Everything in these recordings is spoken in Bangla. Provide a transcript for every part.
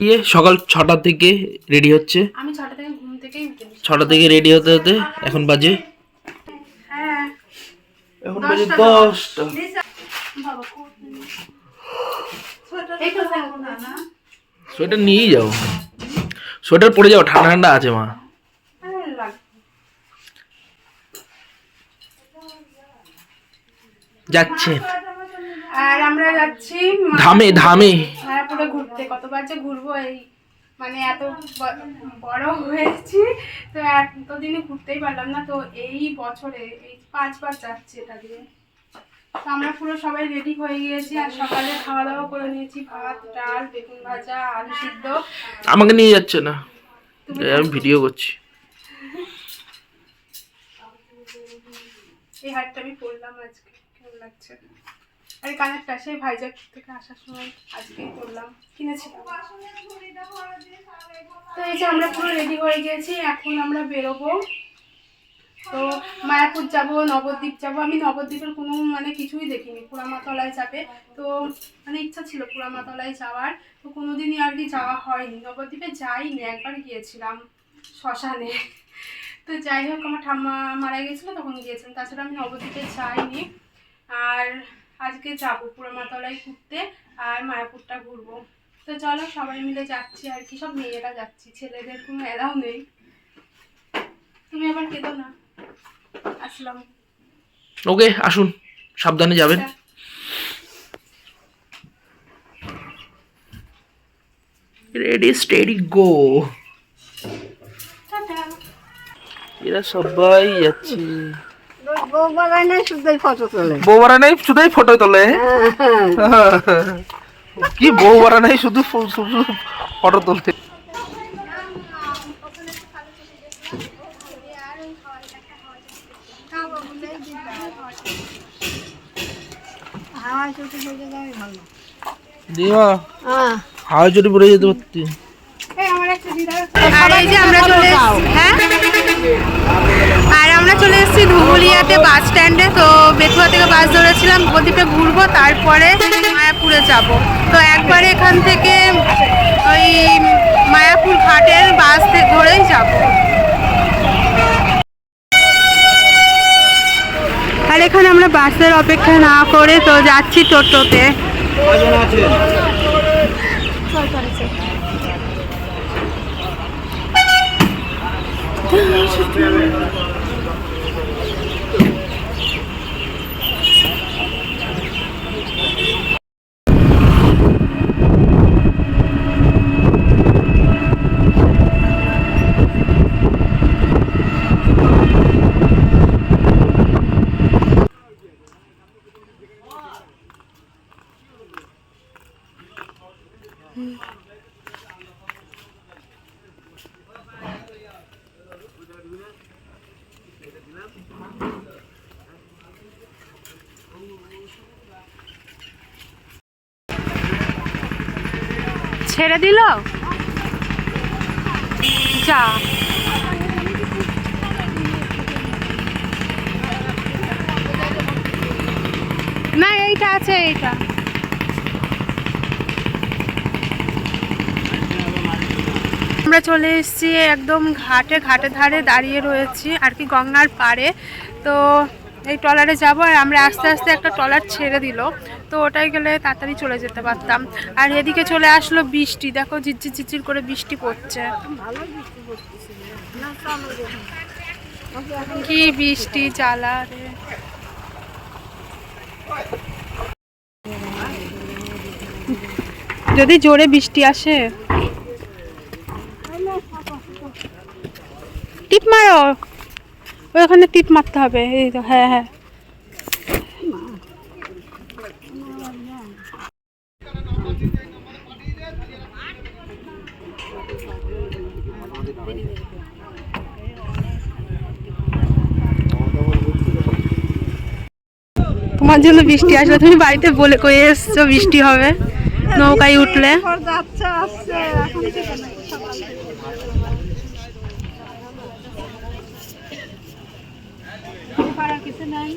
ইয়ে সকাল ছটা থেকে রেডি হচ্ছে। আমি ছটা থেকে ঘুম থেকেই ছটা থেকে রেডি হতে হতে এখন বাজে? হ্যাঁ। এখন বাজে দশটা না? সোয়েটার নিয়েই যাও। সোয়েটার পরে যাও ঠান্ডা ঠান্ডা আছে মা। যাচ্ছে। আর আমরা যাচ্ছি ধামে ধামে। মায়াপুরে কতবার যে ঘুরবো এই মানে এত বড় হয়েছি তো এতদিনে ঘুরতেই পারলাম না তো এই বছরে এই পাঁচবার যাচ্ছি এটা দিয়ে। তো আমরা পুরো সবাই রেডি হয়ে গিয়েছি আর সকালে খাওয়া দাওয়া করে নিয়েছি ভাত ডাল বেগুন ভাজা আলু সিদ্ধ। আমাকে নিয়ে যাচ্ছে না আমি ভিডিও করছি। এই হারটা আমি পড়লাম আজকে কেমন লাগছে? আর কানেরটা, সেই ভাইজাগ থেকে আসার সময় আজকেই করলাম, কিনেছিলাম। তো এই যে আমরা পুরো রেডি হয়ে গেছি, এখন আমরা বেরোবো। তো মায়াপুর যাব, নবদ্বীপ যাব। আমি নবদ্বীপের কোনো মানে কিছুই দেখিনি, পুরামাতলায় যাবে। তো মানে ইচ্ছা ছিল পুরামাতলায় যাওয়ার। তো কোনোদিনই আর কি যাওয়া হয়নি। নবদ্বীপে যাইনি, একবার গিয়েছিলাম শ্মশানে। তো যাই হোক, আমার ঠাম্মা মারা গেছিল, তখন গিয়েছিলাম। তাছাড়া আমি নবদ্বীপে যাইনি। আর আজকে যাব পুরামাতলায় ঘুরতে আর মায়াপুরটা ঘুরবো। তো চলো সবাই মিলে যাচ্ছি আর কি সব মেয়েরা যাচ্ছি ছেলেদের কোনো এলাও নেই। তুমি আবার কেঁদো না। আসলাম। ওকে আসুন সাবধানে যাবেন। রেডি স্টেডি গো এরা সবাই যাচ্ছে। বউ বাগায় নাই শুধুই ফটো তোলে। বারা নাই শুধুই ফটো তোলে? কি বউ নাই শুধু ফটো তুলতে? হাওয়া হ্যাঁ চুরি পড়ে যেতে পারতি। এই আমার চলে হ্যাঁ? আর আমরা চলে এসেছি ধুবুলিয়াতে বাস স্ট্যান্ডে। তো বেথুয়া থেকে বাস ধরেছিলাম নবদ্বীপে ঘুরবো তারপরে মায়াপুরে যাব। তো একবারে এখান থেকে ওই মায়াপুর ঘাটের বাস থেকে ধরেই যাব। আর এখানে আমরা বাসের অপেক্ষা না করে তো যাচ্ছি টোটোতে। ছেড়ে দিল? যা। না, এইটা আছে, এইটা। আমরা চলে এসেছি একদম ঘাটে ঘাটে ধারে দাঁড়িয়ে রয়েছি, আর কি গঙ্গার পাড়ে। তো এই ট্রলারে যাব আর আমরা আস্তে আস্তে একটা ট্রলার ছেড়ে দিল। তো ওটাই গেলে তাড়াতাড়ি চলে যেতে পারতাম। আর এদিকে চলে আসলো বৃষ্টি। দেখো ঝিরঝির ঝিরঝির করে বৃষ্টি পড়ছে। কি বৃষ্টি জ্বালা রে। যদি জোরে বৃষ্টি আসে। টিপ মারো। ওখানে টিপ মারতে হবে, এই তো হ্যাঁ হ্যাঁ। তোমার জন্য বৃষ্টি আসবে তুমি বাড়িতে বলে কয়ে এসছো বৃষ্টি হবে, নৌকায় উঠলে। যাচ্ছে, আসছে থেকে নাই সকালে কিছু নাই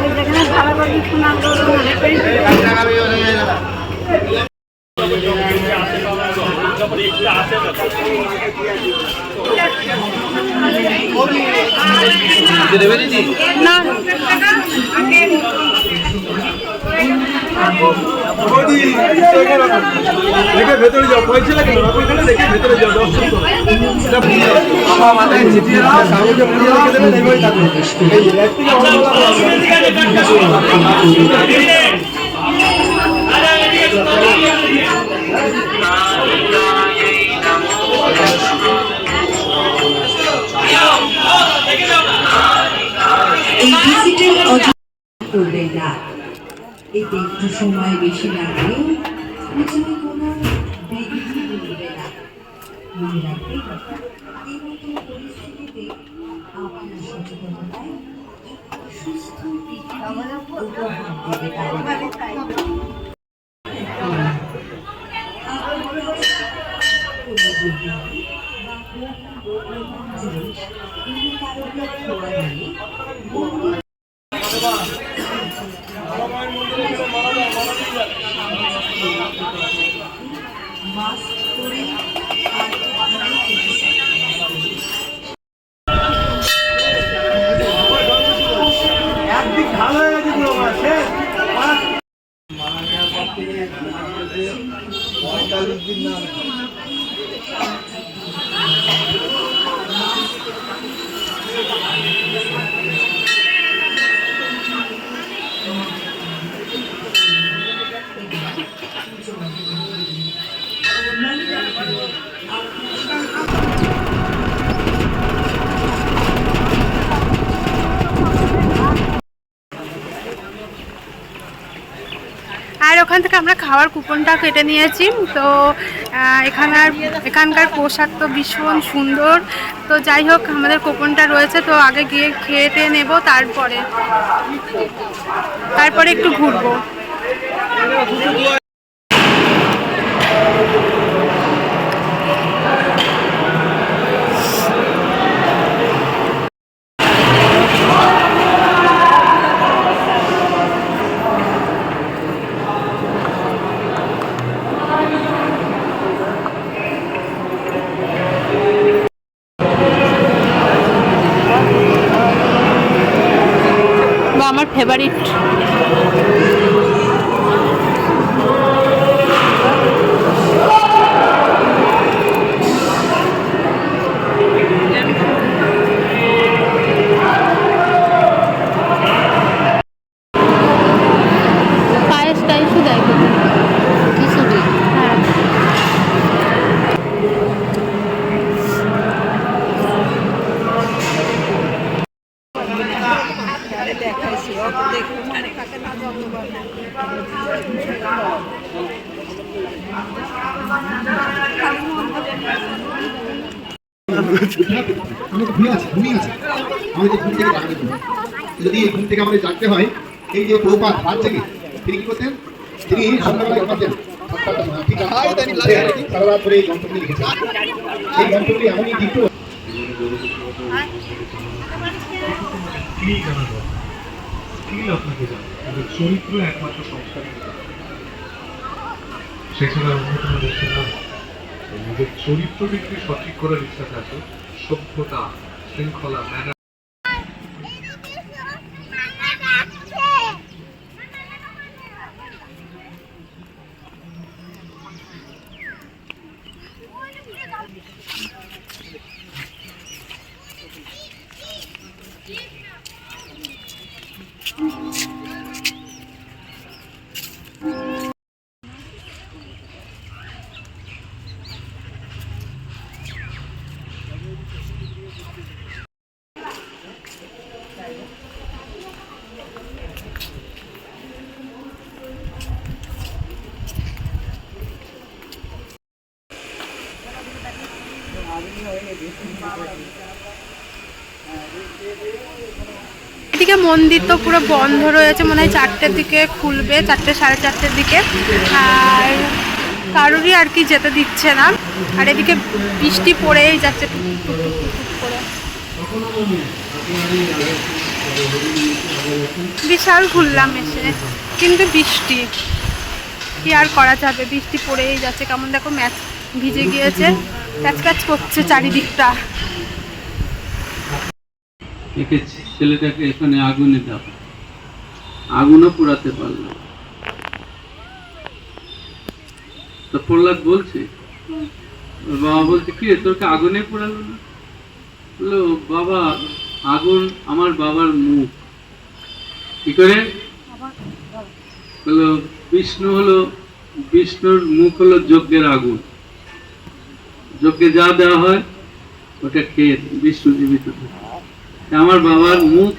ওই যেখানে ভালো করে শোনা না দেখে ভেতরে যাও পয়সা লাগে না ওইখানে দেখে ভেতরে যাও দর্শন করো এটা বুঝে যাও। বাবা মাথায় ছিটিয়ে দাও কাগজে পুড়িয়ে রেখে দেবেন এইভাবেই থাকবে এই যে এক থেকে অন্য এই ডিজিটাল অডিও করবেন না। এতে একটু সময় বেশি লাগবে। Ito ang magiging খাওয়ার কুপনটা কেটে নিয়েছি। তো এখানার, এখানকার পোশাক তো ভীষণ সুন্দর। তো যাই হোক, আমাদের কুপনটা রয়েছে, তো আগে গিয়ে খেয়ে নেব, তারপরে তারপরে একটু ঘুরবো। যদি এই ঘুম থেকে আমাদের জাগতে হয় এই যে প্রপাত রাত থেকে তিনি কি করতেন? তিনি সন্ধ্যাবেলা ঘুমাতেন সাতটার সময়, ঠিক আছে? সারা রাত ধরে এই গ্রন্থগুলি লিখেছেন এই গ্রন্থগুলি এমনই দীপ্ত স্কিল কেন দরকার স্কিল আপনাকে জানো কিন্তু চরিত্র একমাত্র সংস্কার নিজের চরিত্রটিকে সঠিক করার ইচ্ছা থাকে সভ্যতা শৃঙ্খলা ম্যানার এদিকে মন্দির তো পুরো বন্ধ রয়েছে, মনে হয় চারটের দিকে খুলবে, চারটে, সাড়ে চারটের দিকে। আর কারোরই আর কি যেতে দিচ্ছে না। আর এদিকে বৃষ্টি পড়েই যাচ্ছে বিশাল ঘুরলাম এসে, কিন্তু বৃষ্টি। কি আর করা যাবে? বৃষ্টি পড়েই যাচ্ছে। কেমন দেখো ম্যাচ ভিজে গিয়েছে। ক্যাচ ক্যাচ করছে চারিদিকটা। একে ছেলেটাকে এখানে আগুনে দাও আগুনও পোড়াতে পারল তো প্রহ্লাদ বলছে বাবা বলছে, কি তোকে আগুনে পোড়ালো না? বলল, বাবা, আগুন আমার বাবার মুখ। কি করে? বলল, বিষ্ণু হলো, বিষ্ণুর মুখ হলো যজ্ঞের আগুন। যজ্ঞে যা দেওয়া হয়, ওটা খেয়ে বিষ্ণু জীবিত থাকে। আমার বাবার মুখ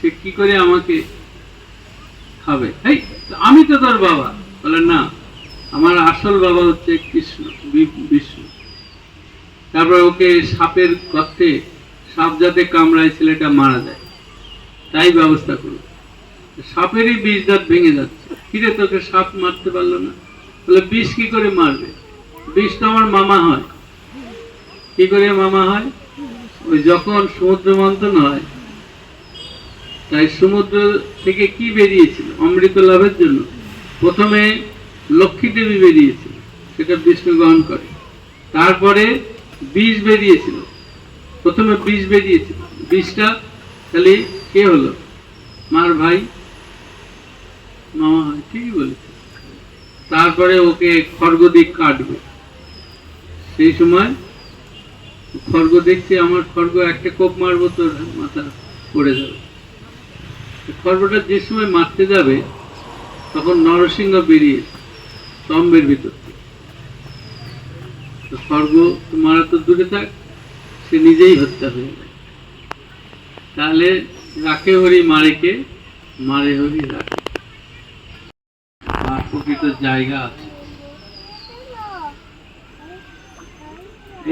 সে কি করে আমাকে খাবে? এই আমি তো তোর বাবা। বলে, না, আমার আসল বাবা হচ্ছে কৃষ্ণ বিষ্ণু। তারপর ওকে সাপের গর্তে, সাপ যাতে কামড়ায়, ছেলেটা মারা যায়। তাই ব্যবস্থা করো সাপেরই বিষ দাঁত ভেঙে যাচ্ছে। কিরে তোকে সাপ মারতে পারল না? বলে, বিষ কি করে মারবে? বিষ তো আমার মামা হয়। কি করে মামা হয়? ওই যখন সমুদ্র মন্থন হয়, তাই সমুদ্র থেকে কি বেরিয়েছিল? অমৃত লাভের জন্য। প্রথমে লক্ষ্মী দেবী বেরিয়েছিল, সেটা বিষ্ণু গ্রহণ করে। তারপরে বীজ বেরিয়েছিল। প্রথমে বীজ বেরিয়েছিল। বীজটা তাহলে কে হলো? মার ভাই? মামা হয় ঠিকই বলেছে। তারপরে ওকে খড়গদিক কাটবে। সেই সময় খড়গ দেখছে, আমার খড়গ একটা কোপ মারবো তোর মাথা পড়ে যাবে। খড়গটা যে সময় মারতে যাবে, তখন নরসিংহ বেরিয়ে স্তম্ভের ভিতর। খড়গ মারা তো দূরে থাক, সে নিজেই হত্যা হয়ে যায়। তাহলে রাখে হরি মারেকে, মারে হরি রাখে। আর প্রকৃত জায়গা আছে।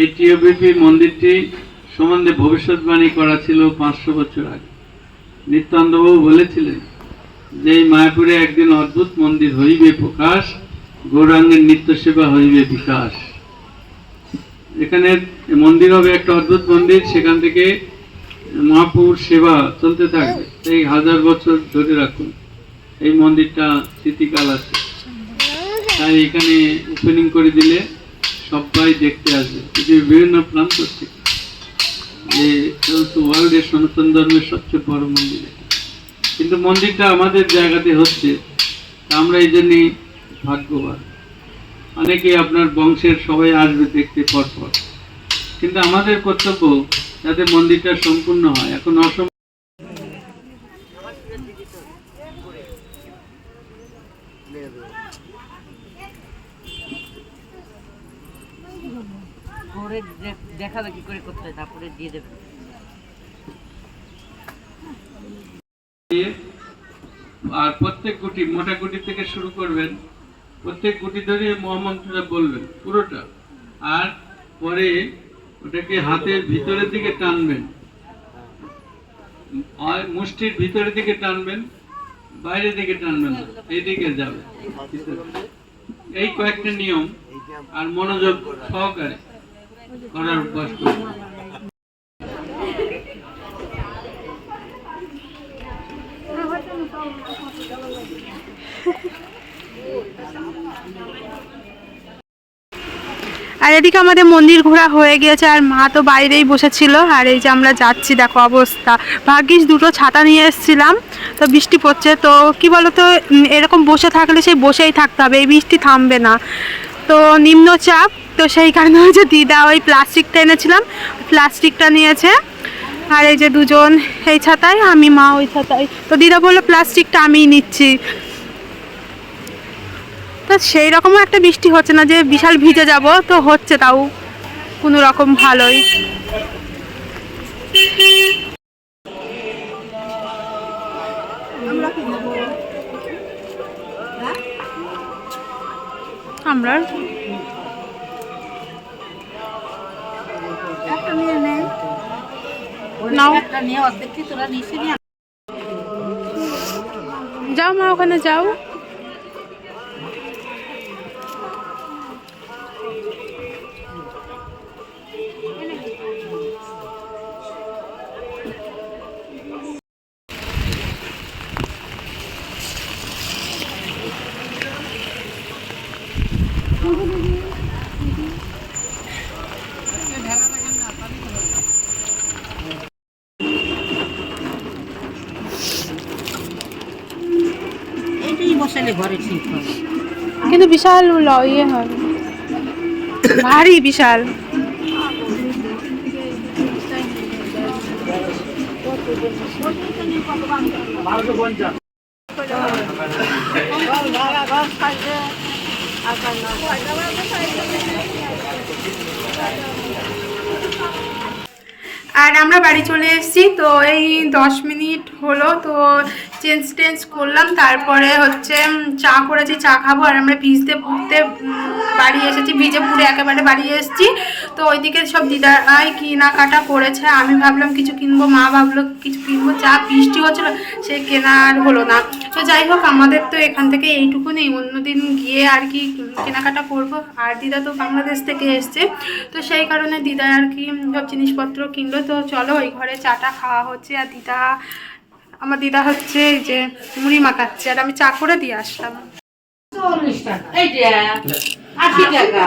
এই টিওবিপি মন্দিরটি সম্বন্ধে ভবিষ্যৎবাণী করা ছিল পাঁচশো বছর আগে। নিত্যানন্দবাবু বলেছিলেন যে এই মায়াপুরে একদিন অদ্ভুত মন্দির হইবে প্রকাশ, গৌরাঙ্গের নিত্য সেবা হইবে বিকাশ। এখানে মন্দির হবে একটা অদ্ভুত মন্দির, সেখান থেকে মহাপুর সেবা চলতে থাকবে। এই হাজার বছর ধরে রাখুন, এই মন্দিরটা স্মৃতিকাল আছে। তাই এখানে ওপেনিং করে দিলে সবাই দেখতে আসবে। পৃথিবীর বিভিন্ন প্রান্ত থেকে। যে ওয়ার্ল্ডের সনাতন ধর্মের সবচেয়ে বড় মন্দির কিন্তু মন্দিরটা আমাদের জায়গাতে হচ্ছে। আমরা এই জন্যই ভাগ্যবান। অনেকে আপনার বংশের সবাই আসবে দেখতে পর পর কিন্তু আমাদের কর্তব্য যাতে মন্দিরটা সম্পূর্ণ হয়। এখন অসম ঘরে দেখাবে কি করে করতে হয় তারপরে দিয়ে দেবে। আর প্রত্যেক গুটি মোটা গুটি থেকে শুরু করবেন প্রত্যেক গুটি ধরে মহামন্ত্রটা বলবেন পুরোটা। আর পরে ওটাকে হাতের ভিতরের দিকে টানবেন। মুষ্টির ভিতরের দিকে টানবেন বাইরের দিকে টানবেন না, এইদিকে যাবে। এই কয়েকটা নিয়ম আর মনোযোগ সহকারে। করার আর এদিকে আমাদের মন্দির ঘোরা হয়ে গিয়েছে, আর মা তো বাইরেই বসেছিল। আর এই যে আমরা যাচ্ছি, দেখো অবস্থা। ভাগ্যিস দুটো ছাতা নিয়ে এসেছিলাম, তো বৃষ্টি পড়ছে। তো কি বলতো এরকম বসে থাকলে সেই বসেই থাকতে হবে, এই বৃষ্টি থামবে না। তো নিম্নচাপ তো সেই কারণে ওই যে দিদা ওই প্লাস্টিকটা এনেছিলাম, প্লাস্টিকটা নিয়েছে। আর এই যে দুজন এই ছাতায়, আমি মা ওই ছাতায়। তো দিদা বলল, প্লাস্টিকটা আমিই নিচ্ছি। তো সেই রকমও একটা বৃষ্টি হচ্ছে না যে বিশাল ভিজে যাব, তো হচ্ছে তাও কোনো রকম ভালোই। আমরা নাও একটা নিয়ে অর্ধেকটি তোরা নিচে নিয়ে যাও মা ওখানে যাও বসালে ঘরে ঠিক হয়। কিন্তু বিশাল ল- ইয়ে হবে ভারী বিশাল। আর আমরা বাড়ি চলে এসেছি তো এই দশ মিনিট হলো তো চেঞ্জ টেঞ্জ করলাম, তারপরে হচ্ছে চা করেছি, চা খাব, আর আমরা ভিজতে পুড়তে বাড়ি এসেছি, ভিজে পুড়ে একেবারে বাড়ি এসেছি। তো ওইদিকে সব দিদারাই কেনাকাটা করেছে, আমি ভাবলাম কিছু কিনবো, মা ভাবলো কিছু কিনবো চা বৃষ্টি হচ্ছিল, সে কেনার হলো না। তো যাই হোক, আমাদের তো এখান থেকে এইটুকু নেই অন্যদিন গিয়ে আর কি কেনাকাটা করব। আর দিদা তো বাংলাদেশ থেকে এসছে, তো সেই কারণে দিদা আর কি সব জিনিসপত্র কিনলো। তো চলো, ওই ঘরে চাটা খাওয়া হচ্ছে, আর দিদা আমার দিদা হচ্ছে এই যে মুড়ি মাখাচ্ছে আর আমি চা করে দিয়ে আসলাম। চল্লিশ টাকা। আশি টাকা।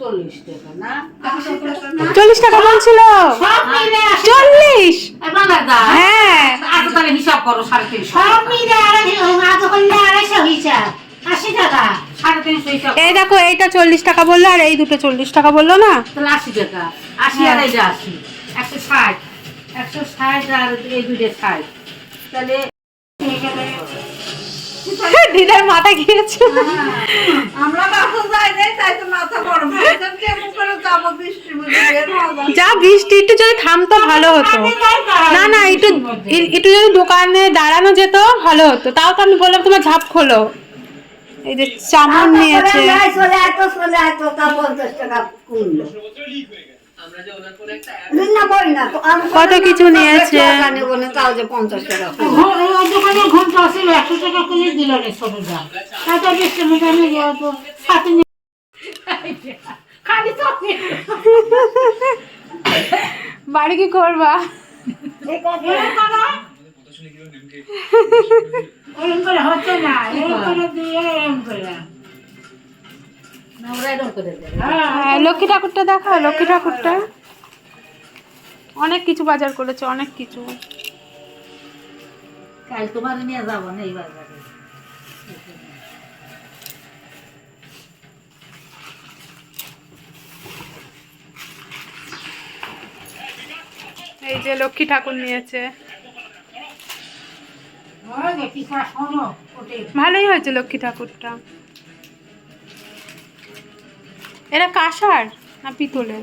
চল্লিশ টাকা না? চল্লিশ টাকা। বলছিল। আশি চল্লিশ? হ্যাঁ। হিসাব করো সাড়ে তিনশো আশি টাকা। হিসাব এই দেখো এইটা চল্লিশ টাকা বলল আর এই দুটো চল্লিশ টাকা বলল না? তাহলে আশি টাকা। আশি আর এইটা আশি। একশো ষাট। একশো ষাট আর এই দুইটা ষাট। তাহলে দিদার মাথা গিয়েছে আমরা বাসা যাই নাই তাই তো মাথা গরম হয়ে যাচ্ছে করে যাব যা বৃষ্টি একটু যদি থামতো ভালো হতো। না না একটু একটু যদি দোকানে দাঁড়ানো যেত ভালো হতো। তাও তো আমি বললাম তোমার ঝাপ খোলো। এই যে চামড় নিয়েছে। চলে এত চলে এত তা পঞ্চাশ টাকা কত কিছু নিয়েছে? ঘণ্টা ছিল একশো টাকা করে দিল রে ছোটটা তাতে বৃষ্টি মুখে আমি তো সাথে খালি তো বাড়ি কি করবা? হচ্ছে না হ্যাঁ, লক্ষ্মী ঠাকুরটা দেখাও লক্ষ্মী ঠাকুরটা। অনেক কিছু বাজার করেছে অনেক কিছু। কাল তোমার নিয়ে যাব না এই বাজারে। এই যে লক্ষ্মী ঠাকুর নিয়েছে। ওই যে পিছা শোনো ওটে ভালোই হয়েছে লক্ষ্মী ঠাকুরটা। এরা কাঁসার না পিতলের?